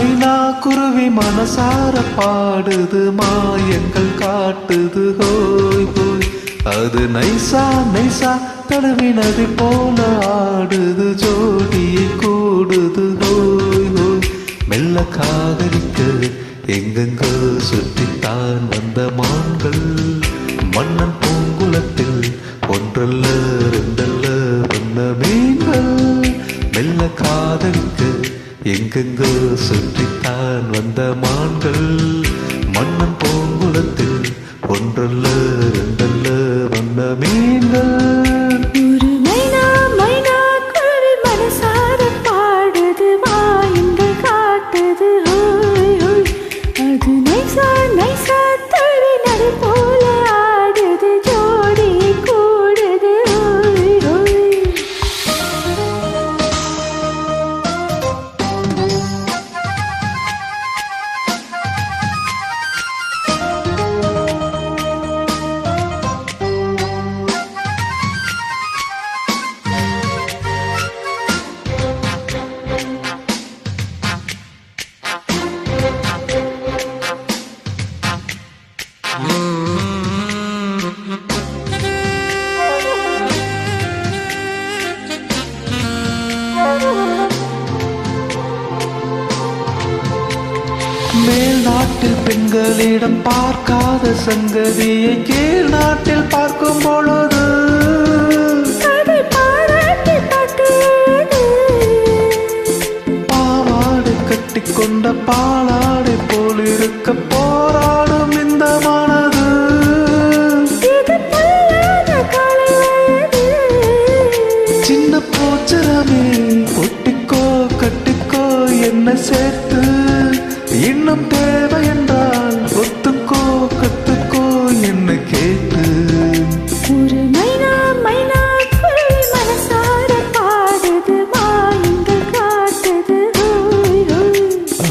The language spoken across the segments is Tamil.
மைனா குருவி மனசார பாடுது மாயங்கள் காட்டுது ஹோய் போய் அது நைசா நைசா தடவினது போல ஆடுது ஜோடியை கூடுது ஹோய் ஹோய். மெல்ல காதலிக்க எங்கெங்கோ சுற்றித்தான் வந்த மான்கள். மன்னன் பூங்குளத்தில் ஒன்றல்ல எங்கெங்கோ சுற்றித்தான் வந்த மான்கள். மன்னன் பூங்குளத்தில் ஒன்றல்ல மேல் நாட்டில் பெண்களிடம் பார்க்காத சங்கதியை கீழ் நாட்டில் பார்க்கும் பொழுது பாவாடை கட்டிக்கொண்ட பாலாடை போல் இருக்க போராடும் இந்த மனது. சின்ன போச்சரமே ஒட்டிக்கோ கட்டிக்கோ என்ன சேர்த்து. இன்னும் தேவை என்றால் ஒத்துக்கோ கத்துக்கோ என்ன கேட்டு. ஒரு மைனா மைனா மனசார பாடுது மாயங்கள் காட்டுது.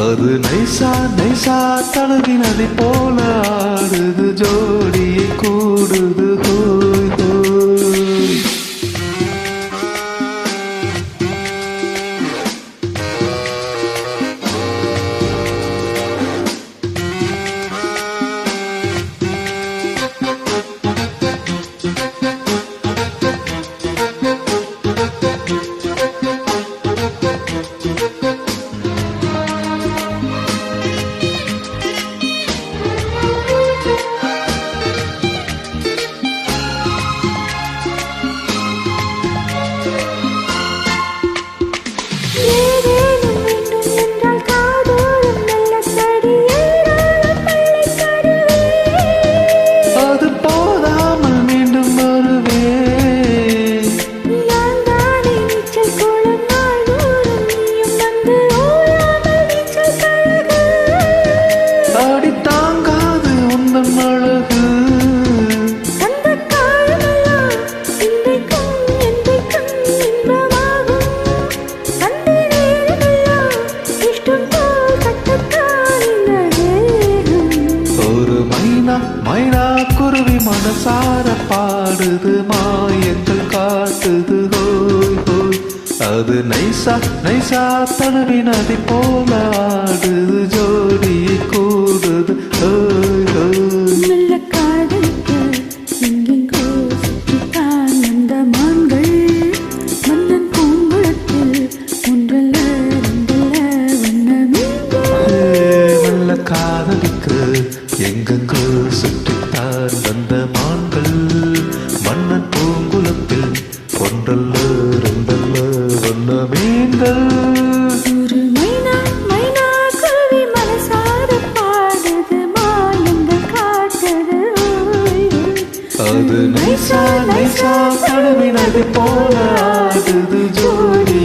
அது நைசா நைசா தழுவினதை போல ஆடுது ஜோடியை மனசார பாடுது மாயங்கள் காட்டுது ஹோய் ஹோய். அது நைசா நைசா தழுவினதை போல ஆடுது ஜோ. வந்த மான்கள் மன்னன் பூங்குளத்தில் ஒன்றல்ல ரெண்டல்ல வந்த மீன்கள். அது நைசா நைசா தழுவினது போல ஆடுது ஜோடி